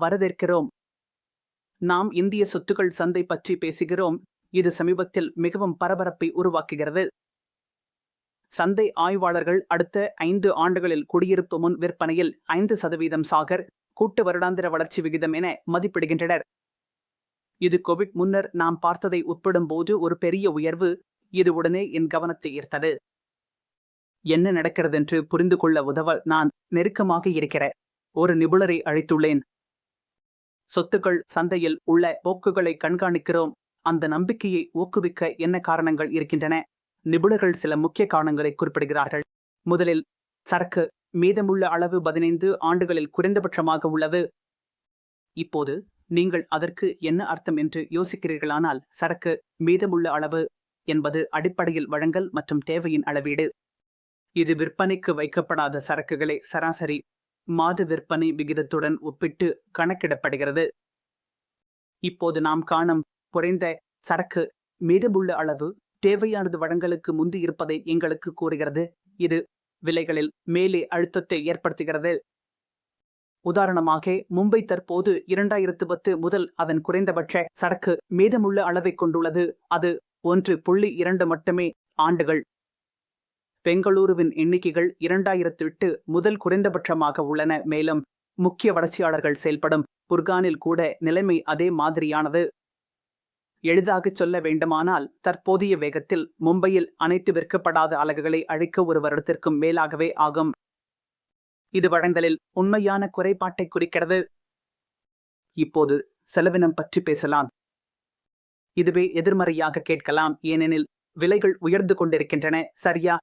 வரவேற்கிறோம். நாம் இந்திய சொத்துக்கள் சந்தை பற்றி பேசுகிறோம். இது சமீபத்தில் மிகவும் பரபரப்பை உருவாக்குகிறது. சந்தை ஆய்வாளர்கள் அடுத்த ஐந்து ஆண்டுகளில் குடியிருப்பு முன் விற்பனையில் ஐந்து சதவீதம் சாகர் கூட்டு வருடாந்திர வளர்ச்சி விகிதம் என மதிப்பிடுகின்றனர். இது கோவிட் முன்னர் நாம் பார்த்ததை ஒப்பிடும்போது ஒரு பெரிய உயர்வு. இது உடனே என் கவனத்தை ஈர்த்தது. என்ன நடக்கிறது என்று புரிந்து கொள்ள உதவ நான் நெருக்கமாக இருக்கிற ஒரு நிபுணரை அழைத்துள்ளேன். சொத்துக்கள் சந்தையில் உள்ள போக்குகளை கண்காணிக்கிறோம். அந்த நம்பிக்கையை ஊக்குவிக்க என்ன காரணங்கள் இருக்கின்றன? நிபுணர்கள் சில முக்கிய காரணங்களை குறிப்பிடுகிறார்கள். முதலில் சரக்கு மீதமுள்ள அளவு பதினைந்து ஆண்டுகளில் குறைந்தபட்சமாக உள்ளது. இப்போது நீங்கள் அதற்கு என்ன அர்த்தம் என்று யோசிக்கிறீர்களானால் சரக்கு மீதமுள்ள அளவு என்பது அடிப்படையில் வழங்கல் மற்றும் தேவையின் அளவீடு. இது விற்பனைக்கு வைக்கப்படாத சரக்குகளை சராசரி மாத விற்பனை விகிதத்துடன் ஒப்பிட்டு கணக்கிடப்படுகிறது. இப்போது நாம் காணும் குறைந்த சரக்கு மீதமுள்ள அளவு தேவையானது வழங்கலுக்கு முந்தி இருப்பதை எங்களுக்கு கூறுகிறது. இது விலைகளில் மேலே அழுத்தத்தை ஏற்படுத்துகிறது. உதாரணமாக மும்பை தற்போது இரண்டாயிரத்து பத்து முதல் அதன் குறைந்தபட்ச சரக்கு மீதமுள்ள அளவை கொண்டுள்ளது. அது ஒன்று புள்ளி இரண்டு மட்டுமே ஆண்டுகள் பெங்களூருவின் எண்ணிக்கைகள் இரண்டாயிரத்து எட்டு முதல் குறைந்தபட்சமாக உள்ளன. மேலும் முக்கிய வளர்ச்சியாளர்கள் செயல்படும் புர்கானில் கூட நிலைமை அதே மாதிரியானது. எளிதாகச் சொல்ல வேண்டுமானால் தற்போதைய வேகத்தில் மும்பையில் அனைத்து விற்கப்படாத அலகுகளை அழிக்க ஒரு வருடத்திற்கும் மேலாகவே ஆகும். இது வழங்கலில் உண்மையான குறைபாட்டை குறிக்கிறது. இப்போது செலவினம் பற்றி பேசலாம். இதுவே எதிர்மறையாக கேட்கலாம். ஏனெனில் விலைகள் உயர்ந்து கொண்டிருக்கின்றன. சரியா?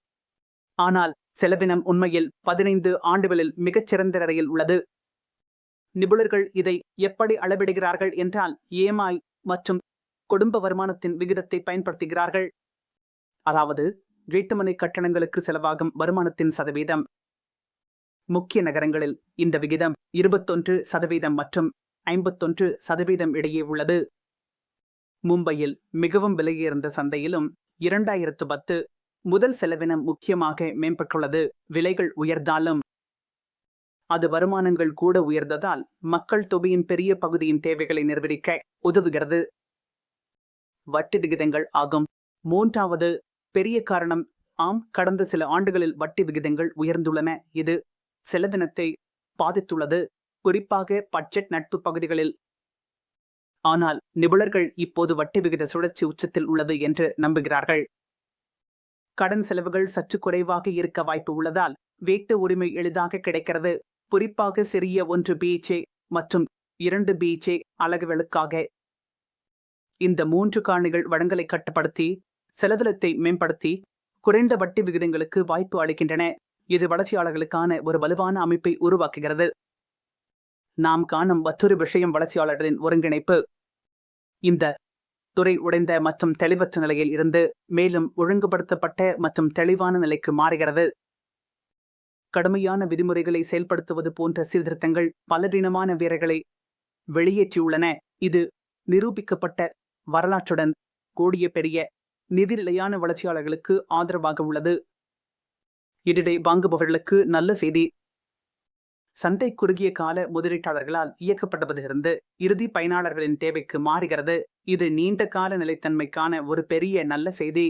ஆனால் செலவினம் உண்மையில் பதினைந்து ஆண்டுகளில் மிகச்சிறந்த நிலையில் உள்ளது. நிபுணர்கள் இதை எப்படி அளவிடுகிறார்கள் என்றால் ஏமாய் மற்றும் குடும்ப வருமானத்தின் விகிதத்தை பயன்படுத்துகிறார்கள். அதாவது வீட்டுமனை கட்டணங்களுக்கு செலவாகும் வருமானத்தின் சதவீதம். முக்கிய நகரங்களில் இந்த விகிதம் இருபத்தொன்று சதவீதம் மற்றும் ஐம்பத்தொன்று சதவீதம் இடையே உள்ளது. மும்பையில் மிகவும் விலையுயர்ந்த சந்தையிலும் இரண்டாயிரத்து பத்து முதல் செலவினம் முக்கியமாக மேம்பட்டுள்ளது. விலைகள் உயர்ந்தாலும் அது வருமானங்கள் கூட உயர்ந்ததால் மக்கள் தொகையின் பெரிய பகுதியின் தேவைகளை நிர்வகிக்க உதவுகிறது. வட்டி விகிதங்கள் ஆகும். மூன்றாவது பெரிய காரணம் ஆம் கடந்த சில ஆண்டுகளில் வட்டி விகிதங்கள் உயர்ந்துள்ளன. இது செலவினத்தை பாதித்துள்ளது. குறிப்பாக பட்ஜெட் நட்பு பகுதிகளில். ஆனால் நிபுணர்கள் இப்போது வட்டி விகித சுழற்சி உச்சத்தில் உள்ளது என்று நம்புகிறார்கள். கடன் செலவுகள் சற்று குறைவாக இருக்க வாய்ப்பு உள்ளதால் வீட்டு உரிமை எளிதாக கிடைக்கிறது. குறிப்பாக சிறிய ஒன்று பீச்சே மற்றும் இரண்டு பீச்சே அலகுகளுக்காக. இந்த மூன்று காரணிகள் வளங்களை கட்டுப்படுத்தி செலவினத்தை மேம்படுத்தி குறைந்த வட்டி விகிதங்களுக்கு வாய்ப்பு அளிக்கின்றன. இது வளர்ச்சியாளர்களுக்கான ஒரு வலுவான அமைப்பை உருவாக்குகிறது. நாம் காணும் மற்றொரு விஷயம் வளர்ச்சியாளர்களின் ஒருங்கிணைப்பு. இந்த துறை உடைந்த மற்றும் தெளிவற்ற நிலையில் இருந்து மேலும் ஒழுங்குபடுத்தப்பட்ட மற்றும் தெளிவான நிலைக்கு மாறுகிறது. கடுமையான விதிமுறைகளை செயல்படுத்துவது போன்ற சீர்திருத்தங்கள் பலரினமான வீரர்களை வெளியேற்றியுள்ளன. இது நிரூபிக்கப்பட்ட வரலாற்றுடன் கூடிய பெரிய நிதி நிலையான வளர்ச்சியாளர்களுக்கு ஆதரவாக உள்ளது. இடிடை வாங்குபவர்களுக்கு நல்ல செய்தி சந்தை குறுகிய கால முதலீட்டாளர்களால் இயக்கப்படுவதிலிருந்து இறுதி பயனாளர்களின் தேவைக்கு மாறுகிறது. இது நீண்ட கால நிலைத்தன்மைக்கான ஒரு பெரிய நல்ல செய்தி.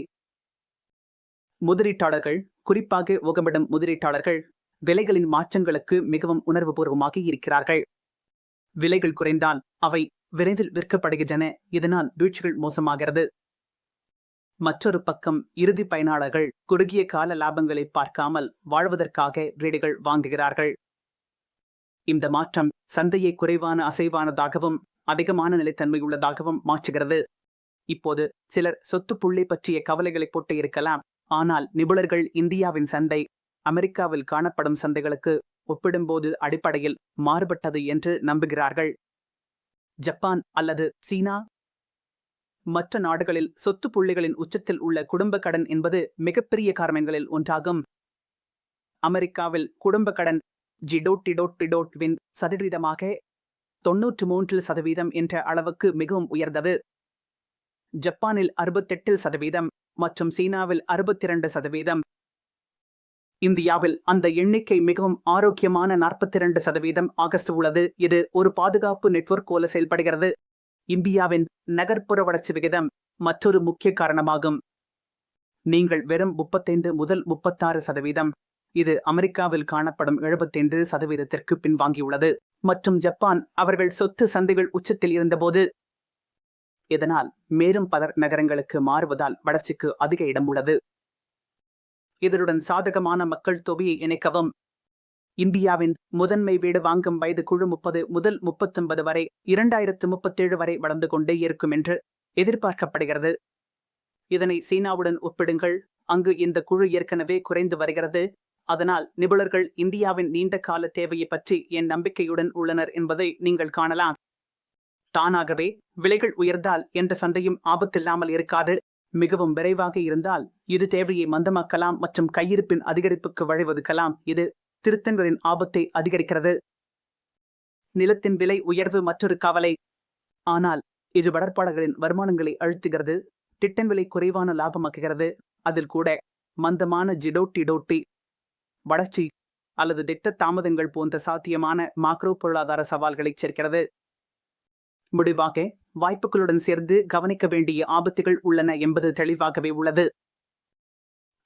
முதலீட்டாளர்கள் குறிப்பாக உகமிடும் முதலீட்டாளர்கள் விலைகளின் மாற்றங்களுக்கு மிகவும் உணர்வுபூர்வமாக இருக்கிறார்கள். விலைகள் குறைந்தால் அவை விரைவில் விற்கப்படுகின்றன. இதனால் வீழ்ச்சிகள் மோசமாகிறது. மற்றொரு பக்கம் இறுதி பயனாளர்கள் குறுகிய கால லாபங்களை பார்க்காமல் வாழ்வதற்காக ரீடுகள் வாங்குகிறார்கள். இந்த மாற்றம் சந்தையை குறைவான அசைவானதாகவும் அதிகமான நிலைத்தன்மை உள்ளதாகவும் மாற்றுகிறது. இப்போது சிலர் சொத்து புள்ளி பற்றிய கவலைகளை போட்டு இருக்கலாம். ஆனால் நிபுணர்கள் இந்தியாவின் சந்தை அமெரிக்காவில் காணப்படும் சந்தைகளுக்கு ஒப்பிடும்போது அடிப்படையில் மாறுபட்டது என்று நம்புகிறார்கள். ஜப்பான் அல்லது சீனா? மற்ற நாடுகளில் சொத்து புள்ளிகளின் உச்சத்தில் உள்ள குடும்ப கடன் என்பது மிகப்பெரிய காரணங்களில் ஒன்றாகும். அமெரிக்காவில் குடும்ப கடன் ஜிடோட்டிடோட்டிடோட்வின் சதவீதமாக தொன்னூற்று மூன்றில் சதவீதம் என்ற அளவுக்கு மிகவும் உயர்ந்தது. ஜப்பானில் அறுபத்தெட்டில் சதவீதம் மற்றும் சீனாவில் அறுபத்தி இரண்டு சதவீதம். இந்தியாவில் அந்த எண்ணிக்கை மிகவும் ஆரோக்கியமான நாற்பத்தி இரண்டு சதவீதம் ஆகஸ்ட் உள்ளது. இது ஒரு பாதுகாப்பு நெட்வொர்க் போல செயல்படுகிறது. இந்தியாவின் நகர்ப்புற வளர்ச்சி விகிதம் மற்றொரு முக்கிய காரணமாகும். நீங்கள் வெறும் முப்பத்தைந்து முதல் முப்பத்தாறு சதவீதம். இது அமெரிக்காவில் காணப்படும் எழுபத்தைந்து சதவீதத்திற்கு பின்வாங்கியுள்ளது மற்றும் ஜப்பான் அவர்கள் சொத்து சந்தைகள் உச்சத்தில் இருந்தபோது இதனால் மேலும் பலர் நகரங்களுக்கு மாறுவதால் வளர்ச்சிக்கு அதிக இடம் உள்ளது. இதனுடன் சாதகமான மக்கள் தொகையை இணைக்கவும். இந்தியாவின் முதன்மை வீடு வாங்கும் வயது குழு முப்பது முதல் முப்பத்தொன்பது வரை இரண்டாயிரத்து முப்பத்தேழு வரை வளர்ந்து கொண்டே இருக்கும் என்று எதிர்பார்க்கப்படுகிறது. இதனை சீனாவுடன் ஒப்பிடுங்கள். அங்கு இந்த குழு ஏற்கனவே குறைந்து வருகிறது. அதனால் நிபுணர்கள் இந்தியாவின் நீண்ட கால தேவையை பற்றி என் நம்பிக்கையுடன் உள்ளனர் என்பதை நீங்கள் காணலாம். தானாகவே விலைகள் உயர்ந்தால் எந்த சந்தையும் ஆபத்தில்லாமல் இருக்காது. மிகவும் விரைவாக இருந்தால் இது தேவையை மந்தமாக்கலாம் மற்றும் கையிருப்பின் அதிகரிப்புக்கு வழிவகுக்கலாம். இது திருத்தங்களின் ஆபத்தை அதிகரிக்கிறது. நிலத்தின் விலை உயர்வு மற்றொரு கவலை. ஆனால் இது வளர்ப்பாளர்களின் வருமானங்களை அழுத்துகிறது. திட்டன் விலை குறைவான லாபமாக்குகிறது. அதில் கூட மந்தமான ஜிடோட்டி டோட்டி வளர்ச்சி அல்லது திட்ட தாமதங்கள் போன்ற சாத்தியமான மாக்ரோ பொருளாதார சவால்களை சேர்க்கிறது. முடிவாக வாய்ப்புகளுடன் சேர்ந்து கவனிக்க வேண்டிய ஆபத்துகள் உள்ளன என்பது தெளிவாகவே உள்ளது.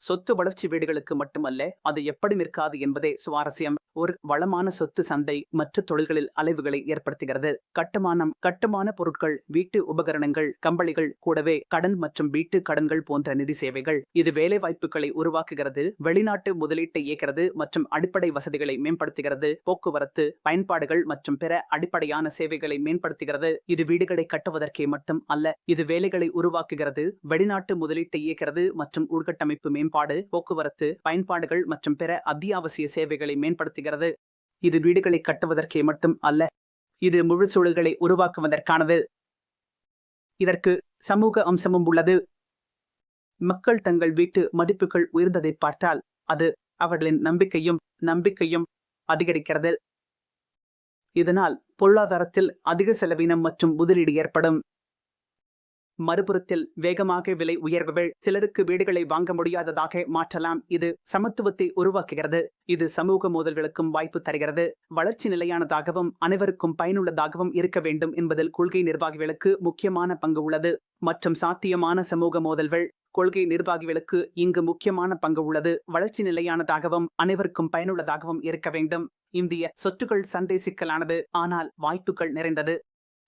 சொத்து வளர்ச்சி வீடுகளுக்கு மட்டுமல்ல அது எப்படி நிற்காது என்பதே சுவாரஸ்யம். ஒரு வளமான சொத்து சந்தை மற்ற தொழில்களில் அலைவுகளை ஏற்படுத்துகிறது. கட்டுமானம் கட்டுமான பொருட்கள் வீட்டு உபகரணங்கள் கம்பளிகள் கூடவே கடன் மற்றும் வீட்டு கடன்கள் போன்ற நிதி சேவைகள். இது வேலை வாய்ப்புகளை உருவாக்குகிறது வெளிநாட்டு முதலீட்டை இயக்கிறது மற்றும் அடிப்படை வசதிகளை மேம்படுத்துகிறது. போக்குவரத்து பயன்பாடுகள் மற்றும் பிற அடிப்படையான சேவைகளை மேம்படுத்துகிறது. இது வீடுகளை கட்டுவதற்கே மட்டும் அல்ல இது வேலைகளை உருவாக்குகிறது வெளிநாட்டு முதலீட்டை இயக்கிறது மற்றும் உள்கட்டமைப்பு மேம்பாடு போக்குவரத்து பயன்பாடுகள் மற்றும் பிற அத்தியாவசிய சேவைகளை மேம்படுத்துகிறது. இது வீடுகளை கட்டுவதற்கே மட்டும் அல்ல இது முழு சூழல்களை உருவாக்குவதற்கானது. இதற்கு சமூக அம்சமும் உள்ளது. மக்கள் தங்கள் வீட்டு மதிப்புகள் உயர்ந்ததை பார்த்தால் அது அவர்களின் நம்பிக்கையும் நம்பிக்கையும் அதிகரிக்கிறது. இதனால் பொருளாதாரத்தில் அதிக செலவினம் மற்றும் முதலீடு ஏற்படும். மறுபுறத்தில் வேகமாக விலை உயர்வுகள் சிலருக்கு வீடுகளை வாங்க முடியாததாக மாற்றலாம். இது சமத்துவத்தை உருவாக்குகிறது. இது சமூக மோதல்களுக்கும் வாய்ப்பு தருகிறது. வளர்ச்சி நிலையானதாகவும் அனைவருக்கும் பயனுள்ளதாகவும் இருக்க வேண்டும் என்பதில் கொள்கை நிர்வாகிகளுக்கு முக்கியமான பங்கு உள்ளது. மற்றும் சாத்தியமான சமூக மோதல்கள் கொள்கை நிர்வாகிகளுக்கு இங்கு முக்கியமான பங்கு உள்ளது. வளர்ச்சி நிலையானதாகவும் அனைவருக்கும் பயனுள்ளதாகவும் இருக்க வேண்டும். இந்திய சொத்துக்கள் சந்தை சிக்கலானது. ஆனால் வாய்ப்புகள் நிறைந்தது.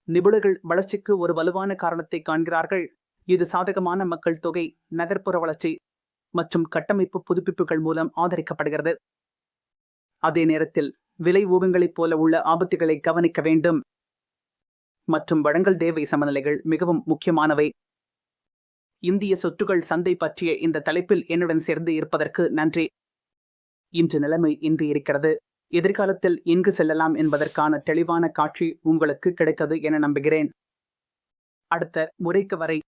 நிபுணர்கள் வளர்ச்சிக்கு ஒரு வலுவான காரணத்தை காண்கிறார்கள். இது சாதகமான மக்கள் தொகை நகர்ப்புற வளர்ச்சி மற்றும் கட்டமைப்பு புதுப்பிப்புகள் மூலம் ஆதரிக்கப்படுகிறது. அதே நேரத்தில் விலை ஊகங்களைப் போல உள்ள ஆபத்துகளை கவனிக்க வேண்டும். மற்றும் வழங்கல் தேவை சமநிலைகள் மிகவும் முக்கியமானவை. இந்திய சொத்துக்கள் சந்தை பற்றிய இந்த தலைப்பில் என்னுடன் சேர்ந்து இருப்பதற்கு நன்றி. இன்று நிலைமை இன்று இருக்கிறது. எதிர்காலத்தில் எங்கு செல்லலாம் என்பதற்கான தெளிவான காட்சி உங்களுக்கு கிடைத்தது என நம்புகிறேன். அடுத்த முறைக்கு வரை